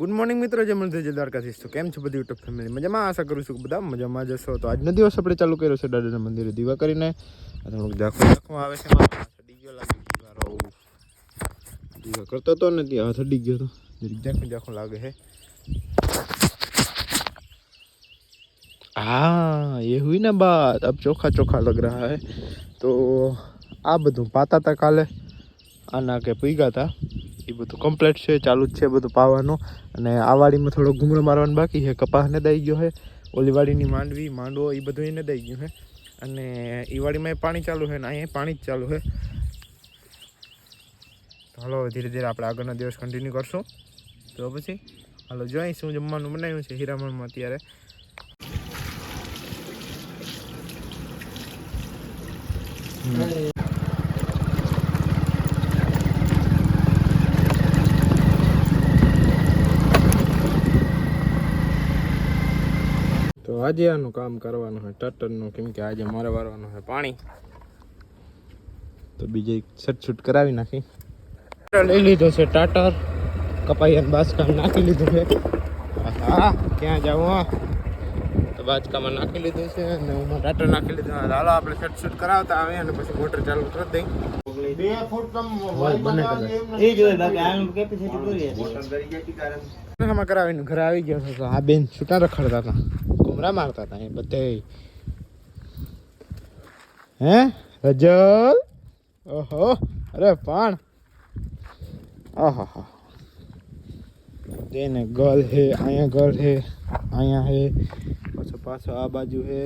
Good morning મિત્રો. જે મને જે તો કેમ છો બધી યુટ્યુબ ફેમિલી મજામાં? આશા કરું છું બધા મજામાં જશો તો આજનો દિવસ આપણે ચાલુ કર્યો છે દાદાના મંદિરે દીવા કરીને. થોડુંક ઝાંખું ઝાંખું આવે છે. ઠડી ગયો લાગે દીવારો દીવા કરતો હતો ને ત્યાં ઠડી ગયો હતો. ઝાંખું ઝાંખું લાગે છે. હા, એ હોય ને બાત. અબ ચોખા ચોખા લગ રહા હે. તો આ બધું પાતા હતા કાલે. આના કે પીગા હતા એ બધું કમ્પ્લીટ છે, ચાલુ જ છે બધું પાવાનું. અને આ વાડીમાં થોડો ઘૂમડો મારવાનું બાકી છે. કપાસને દઈ ગયો છે ઓલી વાડીની માંડવી, માંડવો એ બધું એને દઈ ગયું છે અને એ વાડીમાં પાણી ચાલુ છે ને અહીંયા પાણી જ ચાલુ છે હાલો ધીરે ધીરે આપણે આગળનો દિવસ કન્ટિન્યુ કરશું. તો પછી, હાલો જોઈશું જમવાનું બનાવ્યું છે હીરામણમાં અત્યારે. આનું કામ કરવાનું છે ટટરનું કેમ કે આજે મારે વારવાનું છે પાણી. તો બીજે છટછૂટ કરાવી નાખી. લઈ લીધો છે ટાટર કપાઈ બાસકા નાખી લીધું છે. હા ક્યાં જાઉં હા? તો બાજકામાં નાખી લીધું છે અને હું ટાટર નાખી લીધું. હાલો આપણે છટછૂટ કરાવતા આવે અને પછી મોટર ચાલુ કરી દઈ હોય, બંને એ જોઈએ બાકી આનું કેપેસિટી પૂરી હતી આમાં કરાવીને ઘરે આવી ગયો હતો તો આ બેન છૂટા રખડતા હતા. ઘુમરા મારતા હતા એ બધે હે? રજલ? ઓહો, અરે પણ. આહા તેને ગર્લ હે, અહીંયા ગર્લ હે, અહીંયા હે, પાછો પાછો આ બાજુ હે.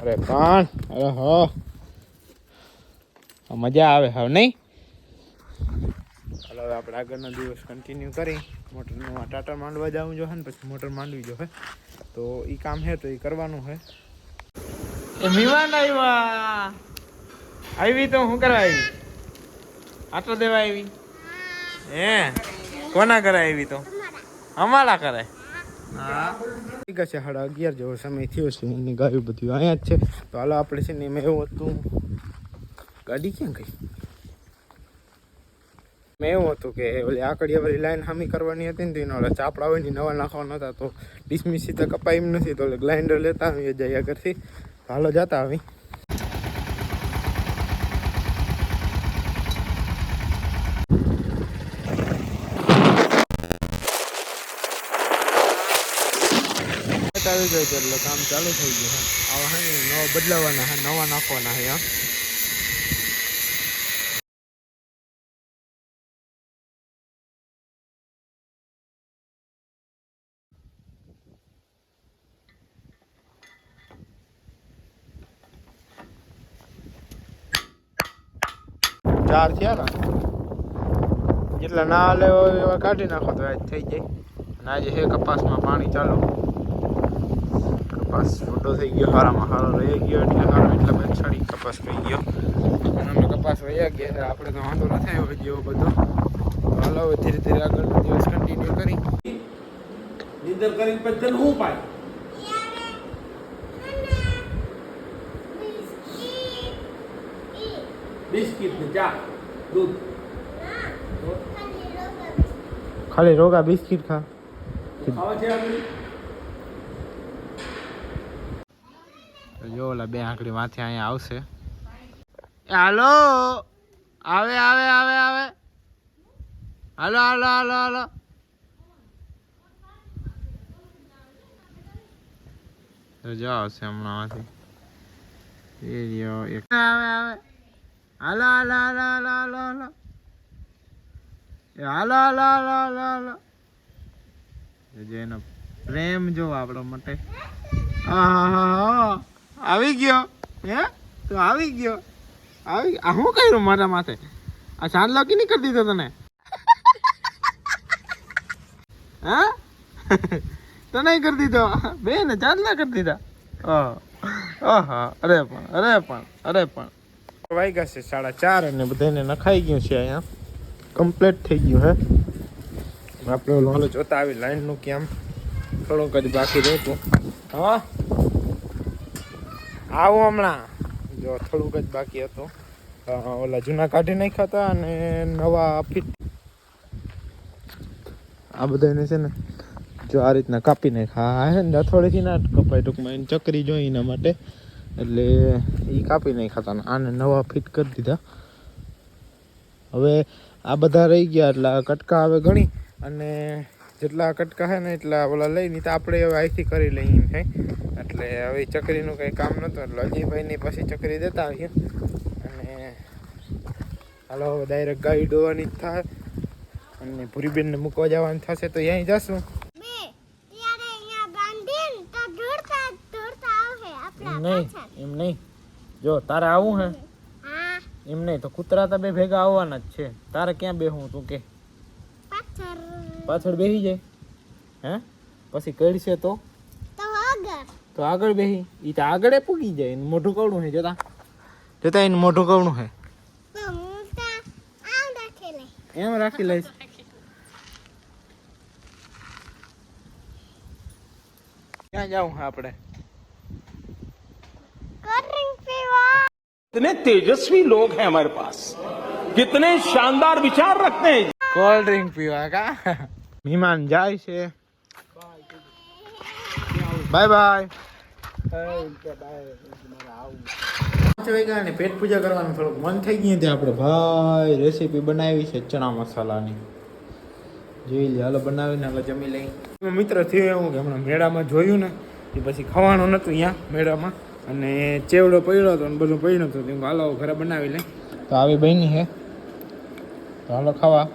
અરે પણ, અરે હો. મજા આવે, હવે નહીં? ચાલો, હવે આપણે આગળનો દિવસ કન્ટિન્યુ કરી મોટરનું ટાટા માંડવા જવું જો ને પછી મોટર માંડવી જો તો એ કામ છે તો એ કરવાનું છે એ મહેમાન આવ્યા આવી તો શું કરવા આવી આટલો દેવા આવી હે? કોના કરે આવી તો? અમારા કરાય હા. ઠીક છે સાડા અગિયાર જેવો સમય થયો છે એની ગાયું બધું અહીંયા જ છે. તો હાલો આપણે છે ને એમાં એવું હતું. ગાડી ક્યાં ગઈ? મેં એવું હતું કે ઓલી આકડી વાળી લાઈન હામી કરવાની હતી ને તો એના ઓલા ચાપડા હોય ને નવા નાખવાના હતા તો ડિસમિસી તો કપાય એમ નથી તો ગ્લાઇન્ડર લેતા આવીએ જયા આગળથી. હાલો જતા આવી. આવી ગયો એટલે કામ ચાલુ થઈ ગયું. હા, આવા હે નવા બદલાવાના હા, નવા નાખવાના હે, હા. ચાર થયા હતા જેટલા ના હાલે એવા કાઢી નાખો તો આજ થઈ જાય. અને આજે છે કપાસમાં પાણી ચાલુ. કપાસ મોટો થઈ ગયો, હારામાં હારો રહી ગયો, એટલે હારો એટલે બધું છડી કપાસ થઈ ગયો. અને અમે કપાસ વયા ગયા આપણે તો વાંધો નથી આવ્યો જેવો બધો. હાલો ધીરે ધીરે આગળનો દિવસ કન્ટિન્યુ કરી. નિંદર કરીને પછી હું પાય બિસ્કિટ ને ચા દૂધ. ખાલી રોગા બિસ્કિટ ખા. જો ઓલા બે આંકડી માથે અહીંયા આવશે. હાલો! આવે આવે આવે આવે. હાલો હાલો હાલો હાલો. તો જો આવશે હમણાં માંથી એ રહ્યો એક. આવે આવે. હાલો હાલો હાલો હાલો હાલો હાલો. હાલો હાલો હાલો હાલો હાલો. જો એનો પ્રેમ જો આપણો માટે. આવી ગયો. હે? તો આવી ગયો. આવી આ શું કર્યું મારા માથે? આ ચાંદલો કે નહીં કરી દીધો તને? હા? તને કરી દીધો? બેન ચાંદલા કરી દીધા. આહા અરે પણ અરે પણ અરે પણ. વાગ્યા છે, સાડા ચાર અને બધાને નખાઈ ગયું છે અહીંયા. કમ્પ્લીટ થઈ ગયું, હે? આપણે ઓલું જોતા આવી લાઈનનું કેમ થોડુંક જ બાકી રહેતું. હા? આવું હમણાં. જો, થોડુંક જ બાકી હતું. ઓલા જૂના કાઢી નાખ્યા હતા અને નવા ફિટ. આ બધાને છે ને, જો આ રીતના કાપી નાખ્યા. હા, હે ને અથોડીથી ના કપાય ટૂંકમાં. એને ચકરી જોઈ એના માટે. એટલે એ કાપી નાખ્યા હતા ને આને નવા ફિટ કરી દીધા. હવે આ બધા રહી ગયા એટલે કટકા હવે ઘણી અને જેટલા કટકા છે ને એટલા ઓલા લઈ, નહીં તો આપણે હવે અહીંથી કરી લઈએ એમ એટલે હવે ચકરીનું કંઈ કામ નહોતું, એટલે અજયભાઈને પછી ચકરી દેતા આવીએ. અને હાલો, હવે ડાયરેક્ટ ગાડી ડોવાની જ થાય. અને ભૂરીબેનને મૂકવા જવાનું થશે તો અહીં જશું બે ત્યારે અહીંયા બાંધીને તો દોડતા દોડતા આવશે આપણા નહીં પાછળ એમ નહીં. જો, તારે આવું હે? હા એમ નહીં, તો કૂતરા તો બે ભેગા આવવાના જ છે. તારે ક્યાં બેહું તું કે? પાછળ પાછળ બેસી જાય. હે? પછી કડશે તો? તો આગળ તો આગળ બેસી એ તો આગળ પૂગી જાય, એનું મોઢું કવડું હે, જોતા? જોતા એનું મોઢું કવડું હે? તો હું તો આમ રાખી લઈ એમ રાખી લઈશ. ક્યાં જાવું હે આપણે? कितने तेजस्वी लोग हैं हमारे पास कितने शानदार विचार रखते हैं કોલ્ડ ડ્રિંક પીવા કા મહેમાન જાય છે બાય બાય પાંચ વાગ્યા ને પેટ પૂજા કરવાનું થોડુંક મન થઈ ગયું ત્યાં આપણે ભાઈ રેસીપી બનાવી છે ચણા મસાલાની જોઈ લે હાલો બનાવીને હાલો જમી લઈ મિત્ર થયું એવું કે હમણાં મેળામાં જોયું ને એ પછી ખાવાનું નહોતું અહીંયા મેળામાં અને ચેવડો પડ્યો હતો અને બધું પડ્યું હતું તો હાલો ઘરે બનાવી લે તો આવી બની છે તો હાલો ખાવા.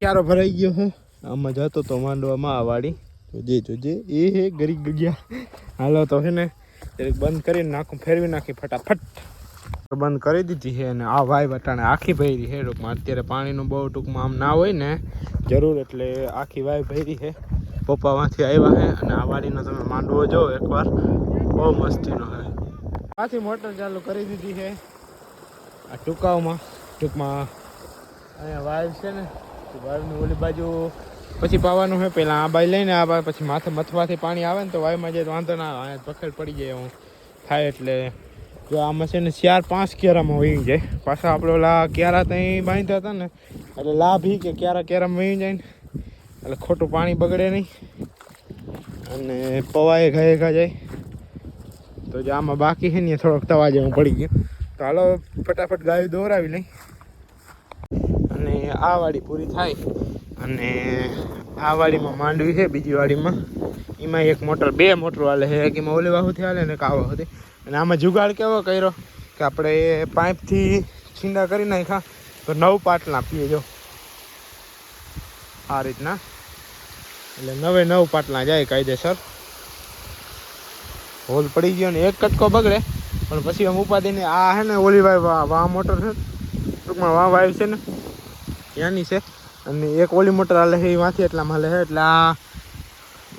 ક્યારો ભરાઈ ગયો છે આમાં જતો તો માંડવામાં આ વાડી જોજે જોજે. એ હે ગરી ગયા હાલો તો છે ને બંધ કરીને નાખું ફેરવી નાખી ફટાફટ. બંધ કરી દીધી છે અને આ વાય વટાણે આખી ભરી છે ટૂંકમાં અત્યારે પાણીનું બહુ ટૂંકમાં આમ ના હોય ને જરૂર એટલે આખી વાય ભરી છે પપ્પામાંથી આવ્યા છે અને આ વાડીનો તમે માંડવો જો એકવાર. બહુ મસ્તીનો હે આથી મોટર ચાલુ કરી દીધી છે. આ ટૂંકાઓમાં, ટૂંકમાં અહીંયા વાયર છે ને વાવની ઓલી બાજુ પછી પાવાનું છે. પહેલાં આ બાજુ લઈને આ પછી માથે મથવાથી પાણી આવે ને તો વાયમાં જાય વાંધો ના આવે. પખેડ પડી જાય હું થાય એટલે જો આમાં છે ને ચાર પાંચ કેરામાં વહી જાય. પાછા આપણે ઓલા ક્યારા ત્યાં બાંધ્યા હતા ને, એટલે લાભ ઈ કે ક્યારા કેરામાં વહી જાય ને, એટલે ખોટું પાણી બગડે નહીં. અને પવાએ ઘાએ ઘા જાય. તો જે આમાં બાકી છે ને થોડોક તવા જેવું પડી ગયું. તો હાલો ફટાફટ ગાય દોરાવી લઈ. અને આ વાડી પૂરી થાય. અને આ વાડીમાં માંડવી છે, બીજી વાડીમાં. એમાં એક મોટર, બે મોટર હાલે છે. એક એમાં ઓલી વાહુથી હાલે ને કાવા હતી અને આમાં જુગાડ કેવો કર્યો કે આપણે એ પાઇપથી છીંડા કરી નાખ્યા, તો નવ પાટલા પીએ જો. આ રીતના. એટલે નવે નવ પાટલા જાય કાયદેસર. હોલ પડી ગયો ને એક કટકો બગડે, પણ પછી આમ ઉપાધિને આ હે ને ઓલી વાય વા વા મોટર છે. ટૂંકમાં વા વાય છે ને, ત્યાંની છે. અને એક ઓલી મોટર હાલે છે એ વાંચી એટલા હાલે છે, એટલે આ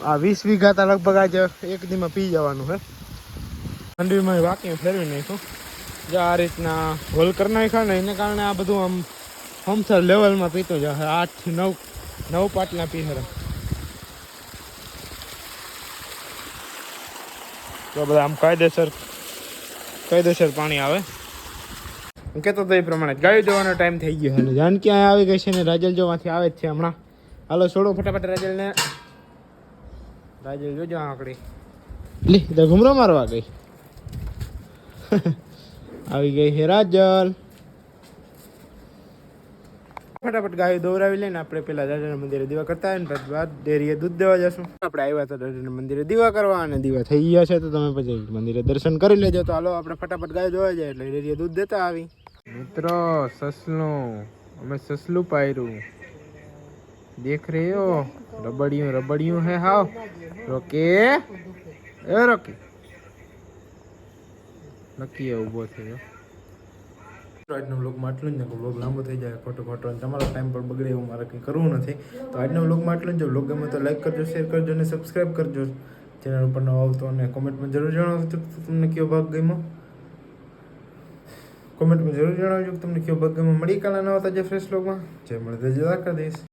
આ વીસ વીઘા તા લગભગ આજે એક દીમાં પી જવાનું છે. ઠંડીમાં વાકી ફેરવી નાખ્યું. જો આ રીતના હોલ કરી નાખ્યા ને, એને કારણે આ બધું આમ હમસર લેવલમાં પીતું જશે આઠથી નવ નવ પાટલા પી તો બધા આમ કાયદેસર કાયદેસર પાણી આવે. હું કહેતો તો એ પ્રમાણે ગાડી જવાનો ટાઈમ થઈ ગયો અને જાનકી અહીંયા આવી ગઈ છે ને રાજલ જોવાથી આવે જ છે હમણાં. હાલો, છોડો ફટાફટ રાજલને. રાજલ, જોજો આંકડી. લી તો ઘુમરો મારવા ગઈ. આવી ગઈ છે રાજલ. ફટાફટ ગાયો દોરાવી લઈને આપણે પેલા દાદાના મંદિરે દીવા કરતા ને પછી બાદ ડેરીએ દૂધ દેવા જશું. આપણે આવ્યા હતા દાદાના મંદિરે દીવા કરવા અને દીવા થઈ ગયા છે, તો તમે પછી મંદિરે દર્શન કરી લેજો. તો હાલો, આપણે ફટાફટ ગાયો જોવા જાય એટલે ડેરીએ દૂધ દેતા આવી. મિત્રો, સસલું. અમે સસલું પાયરું. દેખ રહ્યો રબડિયું રબડિયું હે હાવ. રોકે. એ રોકે. નક્કી ઊભો થયો. આજનો બ્લોગમાં આટલું જ ને બ્લોગ લાંબો થઈ જાય, ખોટો ખોટો. અને તમારો ટાઈમ પણ બગડે એવું મારે કંઈ કરવું નથી. તો આજના બ્લોગમાં આટલું જ. જો વ્લોગ ગમે તો લાઈક કરજો શેર કરજો અને સબસ્ક્રાઈબ કરજો. ચેનલ ઉપર નવો આવતો અને કોમેન્ટમાં જરૂર જણાવજો તમને કયો ભાગ ગમ્યો. કોમેન્ટમાં જરૂર જણાવજો તમને કયો ભાગ ગમ્યો. મળી કાલે નવા તાજા ફ્રેશ વ્લોગમાં. જય મળે જય દ્વારકા દેશ